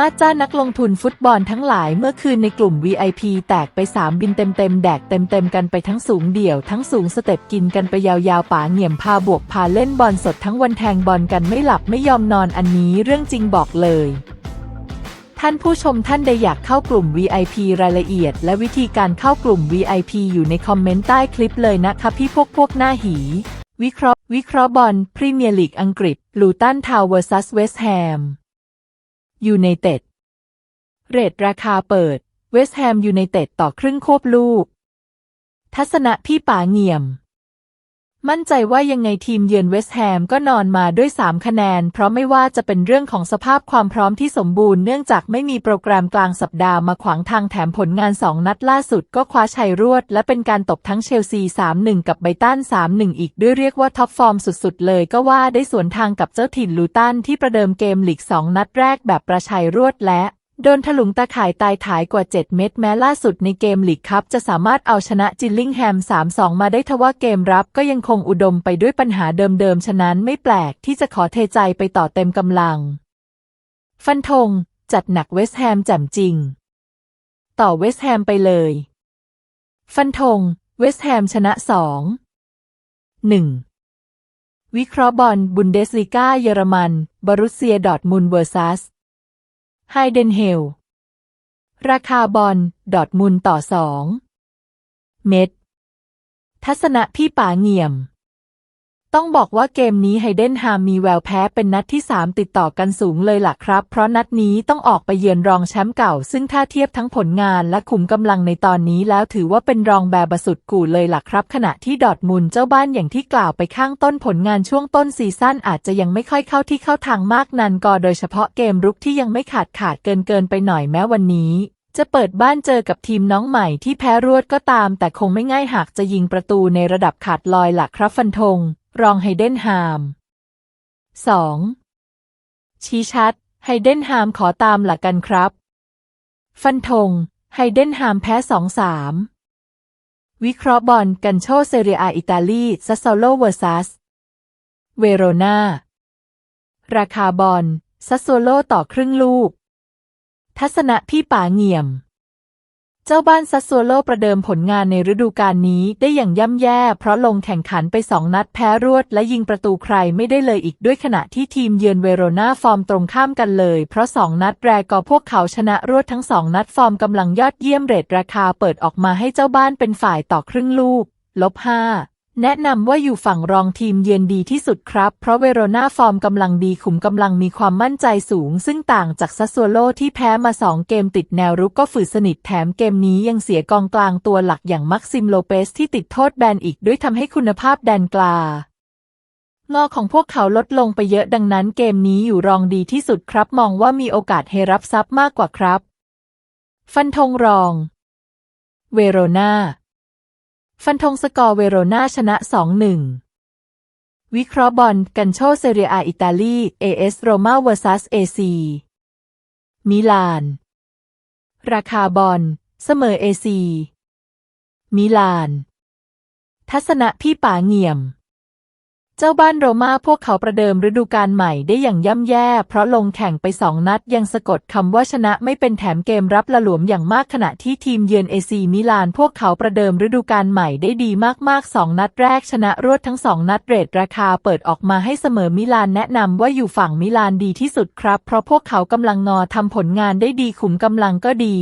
มาจ้านักลงทุนฟุตบอลทั้งหลายเมื่อคืนในกลุ่ม VIP แตกไป 3 บินเต็มๆ แดกเต็มๆ กันไปทั้งสูงเดี่ยว ทั้งสูงสเต็ปกินกันไปยาวๆ ป๋าเหงี่ยมพาบวกพาเล่นบอลสดทั้งวันแทงบอลกันไม่หลับไม่ยอมนอนอันนี้เรื่องจริงบอกเลยท่านผู้ชมท่านใดอยากเข้ากลุ่ม VIP รายละเอียด และวิธีการเข้ากลุ่ม VIP อยู่ในคอมเมนต์ใต้คลิปเลยนะคะพี่พวกพวกหน้าหี วิเคราะห์ วิเคราะห์บอลพรีเมียร์ลีกอังกฤษลูตันทาวเวอร์ซัสเวสต์แฮม ยูไนเต็ด เรทราคาเปิด เวสต์แฮมยูไนเต็ดต่อครึ่งควบลูก ทัศนะพี่ป๋าเงี่ยม มั่นใจว่ายังไงทีมเยือนเวสต์แฮมก็นอนมาด้วย 3 คะแนน เพราะไม่ว่าจะเป็นเรื่องของสภาพความพร้อมที่สมบูรณ์เนื่องจากไม่มีโปรแกรมกลางสัปดาห์มาขวางทางแถมผลงาน 2 นัดล่าสุดก็คว้าชัยรวด และเป็นการตบทั้งเชลซี 3-1 กับไบตัน 3-1 อีกด้วยเรียกว่าท็อปฟอร์มสุดๆ เลยก็ว่าได้สวนทางกับเจ้าถิ่นลูตันที่ประเดิมเกมลีก 2 นัดแรกแบบประชัยรวดและ โดนถลุงตาข่ายตายถ่ายกว่า 7 เม็ดแม้ล่าสุดในเกมลีกคัพจะสามารถเอาชนะจิลลิงแฮม 3-2 มาได้ทว่าเกมรับก็ยังคงอุดมไปด้วยปัญหาเดิมๆ ฉะนั้นไม่แปลกที่จะขอเทใจไปต่อเต็มกำลัง ฟันธง จัดหนักเวสแฮมแจ่มจริง ต่อเวสแฮมไปเลย ฟันธง เวสแฮมชนะ 2 1 วิเคราะห์บอลบุนเดสลีกาเยอรมัน บรุสเซียดอร์ทมุนเวอร์ซัส ไฮเดนเฮล ราคาบอลดอทมุลต่อสอง เม็ด ทัศนะพี่ป๋าเงี่ยม ต้องบอกว่าเกมนี้ไฮเดนฮามมีแววแพ้เป็นนัดที่ 3 ติดต่อกันสูงเลยล่ะครับ เพราะนัดนี้ต้องออกไปเยือนรองแชมป์เก่า ซึ่งถ้าเทียบทั้งผลงานและขุมกำลังในตอนนี้แล้วถือว่าเป็นรองแบบสุดกู่เลยล่ะครับ ขณะที่ดอร์ทมุนเจ้าบ้านอย่างที่กล่าวไปข้างต้นผลงานช่วงต้นซีซั่นอาจจะยังไม่ค่อยเข้าที่เข้าทางมากนันก็โดยเฉพาะเกมรุกที่ยังไม่ขาดขาดเกินเกินไปหน่อยแม้วันนี้ จะเปิดบ้านเจอกับทีมน้องใหม่ที่แพ้รวดก็ตาม แต่คงไม่ง่ายหากจะยิงประตูในระดับขาดลอยหลักครับฟันธง รองไฮเดนฮาม 2. ชี้ชัด ไฮเดนฮามขอตามหลักกันครับ ฟันธง ไฮเดนฮามแพ้ 2-3 วิเคราะห์บอลกันโชเซเรียอาอิตาลีซัสโซโลเวอร์ซัส เวโรนาราคาบอลซัสโซโลต่อครึ่งลูก ทัศนะพี่ป๋าเงี่ยม เจ้าบ้านซัสโซโลประเดิมผลงานในฤดูกาลนี้ได้อย่างย่ำแย่ เพราะลงแข่งขันไปสองนัดแพ้รวดและยิงประตูใครไม่ได้เลยอีกด้วยขณะที่ทีมเยือนเวโรนาฟอร์มตรงข้ามกันเลย เพราะสองนัดแรกก็พวกเขาชนะรวดทั้งสองนัดฟอร์มกำลังยอดเยี่ยมเรทราคาเปิดออกมาให้เจ้าบ้านเป็นฝ่ายต่อครึ่งลูกลบห้า แนะนำว่าอยู่ฝั่งรองทีมเยือนดีที่สุดครับ เพราะเวโรนาฟอร์มกำลังดีขุมกำลังมีความมั่นใจสูง ซึ่งต่างจากซัสโซโลที่แพ้มา 2 เกมติดแนวรุกก็ฝืดสนิทแถมเกมนี้ยังเสียกองกลางตัวหลักอย่างมักซิมโลเปสที่ติดโทษแบนอีกด้วยทำให้คุณภาพแดนกลางอของพวกเขาลดลงไปเยอะดังนั้นเกมนี้อยู่รองดีที่สุดครับ มองว่ามีโอกาสเฮรับซับมากกว่าครับ ฟันธงรอง เวโรนา ฟันธงสกอร์เวโรนาชนะ 2-1 วิเคราะห์บอลกันโชเซเรียอาอิตาลีเอเอสโรมาเวอร์ซัสเอซีมิลาน ราคาบอลเสมอเอซีมิลาน ทัศนะพี่ป๋าเงี่ยม เจ้าบ้านโรมาพวกเขาประเดิมฤดูกาลใหม่ได้อย่างย่ำแย่ เพราะลงแข่งไปสองนัดยังสะกดคำว่าชนะไม่เป็นแถมเกมรับละหลวมอย่างมากขณะที่ทีมเยือนเอซีมิลาน พวกเขาประเดิมฤดูกาลใหม่ได้ดีมากๆสองนัดแรกชนะรวดทั้งสองนัดเรทราคาเปิดออกมาให้เสมอมิลานแนะนำว่าอยู่ฝั่งมิลานดีที่สุดครับ เพราะพวกเขากำลังงอทำผลงานได้ดีขุมกำลังก็ดี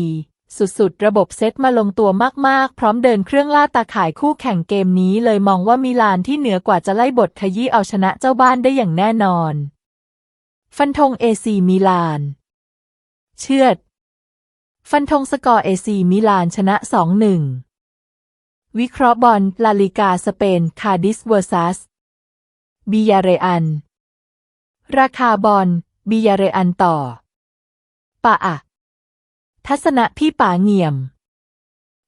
สุดๆ ระบบเซตมาลงตัวมากๆ พร้อมเดินเครื่องล่าตาข่ายคู่แข่งเกมนี้เลยมองว่ามิลานที่เหนือกว่าจะไล่บทขยี้เอาชนะเจ้าบ้านได้อย่างแน่นอน ฟันธงเอซีมิลาน เชือด ฟันธงสกอร์เอซีมิลานชนะ 2-1 วิเคราะห์บอลลาลิกาสเปน คาดิสเวอร์ซัสบิยาเรอัน ราคาบอลบิยาเรอันต่อปะอะ ทัศนะพี่ป๋าเงี่ยม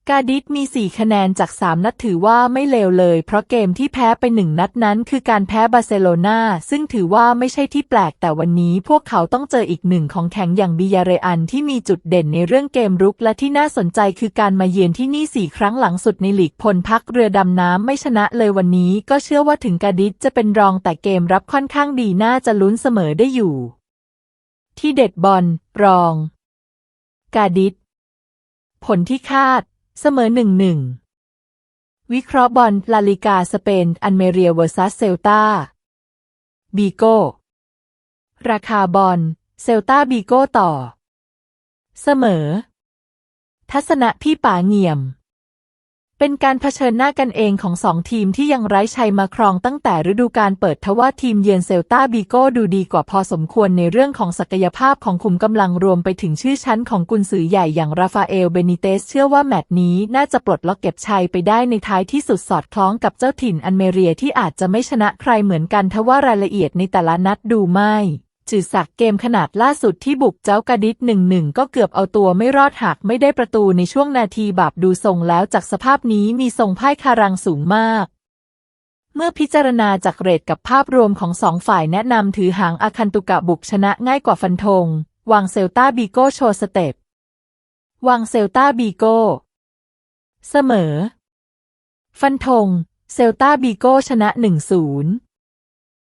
กาดิสมี4คะแนนจาก3นัดถือว่าไม่เลวเลย เพราะเกมที่แพ้ไปหนึ่งนัดนั้นคือการแพ้บาร์เซโลนาซึ่งถือว่าไม่ใช่ที่แปลกแต่วันนี้พวกเขาต้องเจออีกหนึ่งของแข็งอย่างบิยาเรอันที่มีจุดเด่นในเรื่องเกมรุกและที่น่าสนใจคือการมาเยือนที่นี่4ครั้งหลังสุดในลีกพลพักเรือดำน้ำไม่ชนะเลยวันนี้ ก็เชื่อว่าถึงกาดิสจะเป็นรองแต่เกมรับค่อนข้างดีน่าจะลุ้นเสมอได้อยู่ ที่เด็ดบอลรอง กาดิสผลที่คาด เสมอหนึ่งหนึ่งวิเคราะห์บอลลาลิกาสเปน อันเมเรียเวอร์ซัสเซลตาบีโกราคาบอลเซลตาบีโกต่อ เสมอ ทัศนะพี่ป๋าเงี่ยม เป็นการเผชิญหน้ากันเองของสองทีมที่ยังไร้ชัยมาครองตั้งแต่ฤดูกาลเปิดทว่าทีมเยือนเซลตาบีโกดูดีกว่าพอสมควรในเรื่องของศักยภาพของคุมกำลังรวมไปถึงชื่อชั้นของกุนซือใหญ่อย่างราฟาเอลเบนิเตสเชื่อว่าแมตช์นี้น่าจะปลดล็อกเก็บชัยไปได้ในท้ายที่สุดสอดคล้องกับเจ้าถิ่นอันเมเรียที่อาจจะไม่ชนะใครเหมือนกันทว่ารายละเอียดในแต่ละนัดดูไม่ จืดสักเกมขนาดล่าสุดที่บุกเจ้ากระดิษหนึ่งหนึ่งก็เกือบเอาตัวไม่รอดหากไม่ได้ประตูในช่วงนาทีบาปดูทรงแล้วจากสภาพนี้มีทรงพ่ายคารังสูงมากเมื่อพิจารณาจากเรทกับภาพรวมของสองฝ่ายแนะนำถือหางอาคันตุกะบุกชนะง่ายกว่าฟันธง วางเซลตาบีโก้โชว์สเต็ป วางเซลตาบีโก้เสมอ ฟันธง เซลตาบีโก้ชนะ 1-0